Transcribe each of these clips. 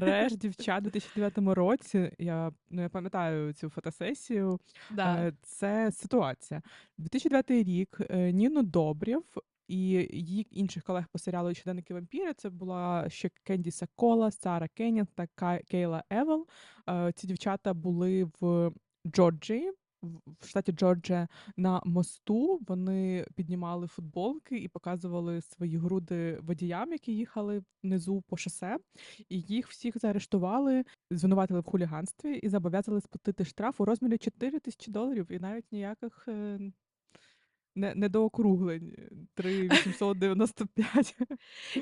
Мереж дівчат у 2009 році, я, ну, я пам'ятаю цю фотосесію, Да. е, це ситуація. 2009 рік, е, Ніну Добрів і її інших колег по серіалу "Щоденники вампіри. це була ще Кендіса Кола, Сара Кеннінг та Ка Кейла Евел. Е, ці дівчата були в Джорджії, в штаті Джорджія, на мосту. Вони піднімали футболки і показували свої груди водіям, які їхали внизу по шосе. І їх всіх заарештували, звинуватили в хуліганстві і зобов'язали сплатити штраф у розмірі 4 тисячі доларів і навіть ніяких, е, не недоокруглень, 3 895.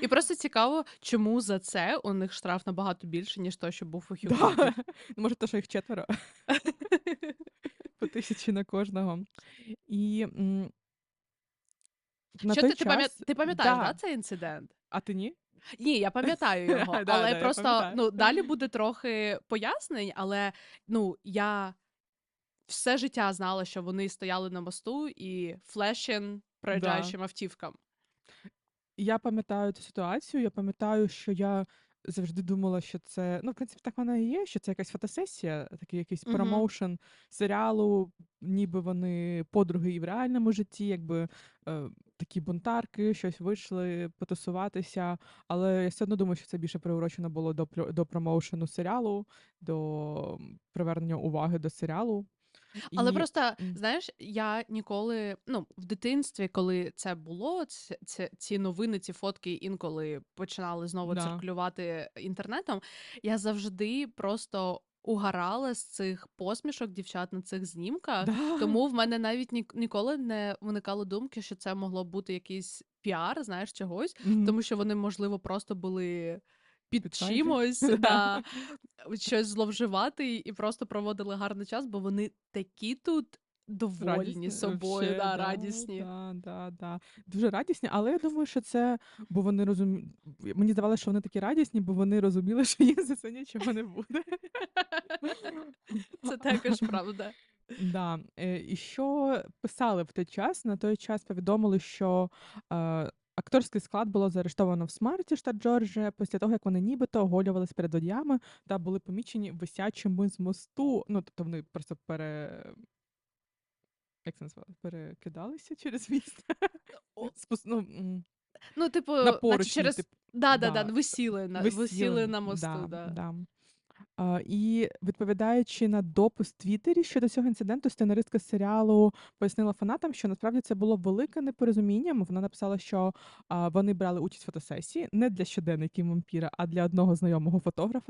І просто цікаво, чому за це у них штраф набагато більше, ніж той, що був у Хью Да. Ну, може, то, що їх четверо. Тисячі на кожного. І, м на Що той ти час ти пам'ятаєш, да, да. цей інцидент? А ти ні? Ні, я пам'ятаю його, Да, але да, я просто, пам'ятаю. ну, далі буде трохи пояснень, але, ну, я все життя знала, що вони стояли на мосту і флешін Да. проїжджаючим автівкам. Я пам'ятаю цю ситуацію. Я пам'ятаю, що я завжди думала, що це ну, в принципі, так вона і є, що це якась фотосесія, такий якийсь Мгм. промоушен серіалу, ніби вони подруги і в реальному житті, якби е, такі бунтарки, щось вийшли потусуватися. Але я все одно думаю, що це більше приурочено було до до промоушену серіалу, до привернення уваги до серіалу. Але І просто, знаєш, я ніколи, ну, в дитинстві, коли це було, ц- ц- ці новини, ці фотки інколи починали знову да. циркулювати інтернетом, я завжди просто угорала з цих посмішок дівчат на цих знімках. Да. Тому в мене навіть ні, ніколи не виникало думки, що це могло бути якийсь піар, знаєш, чогось, Мгм. тому що вони, можливо, просто були під чимось, Да. щось зловживати і просто проводили гарний час, бо вони такі тут довольні Радісні, собою, вообще, да, да, радісні. да, да, да. Дуже радісні, але я думаю, що це, бо вони розумі... Мені здавалося, що вони такі радісні, бо вони розуміли, що їм за це нічого не буде. Це також правда. Да. Е, І що писали в той час? На той час повідомили, що е, акторський склад було заарештовано в Смарті, штат Джорджія, після того, як вони нібито оголювались перед водіями та були помічені висячими з мосту. Ну, тобто вони просто пере. Як це назвали? Перекидалися через міст. Спус... Ну, м, Ну, типу, на наче поручні, через. типу, Да, да, да, да, висіли на висіли. на мосту, Да, да. да. І відповідаючи на допис в Твіттері щодо цього інциденту, сценаристка серіалу пояснила фанатам, що насправді це було велике непорозуміння. Вона написала, що вони брали участь в фотосесії не для щоденників вампіра, а для одного знайомого фотографа.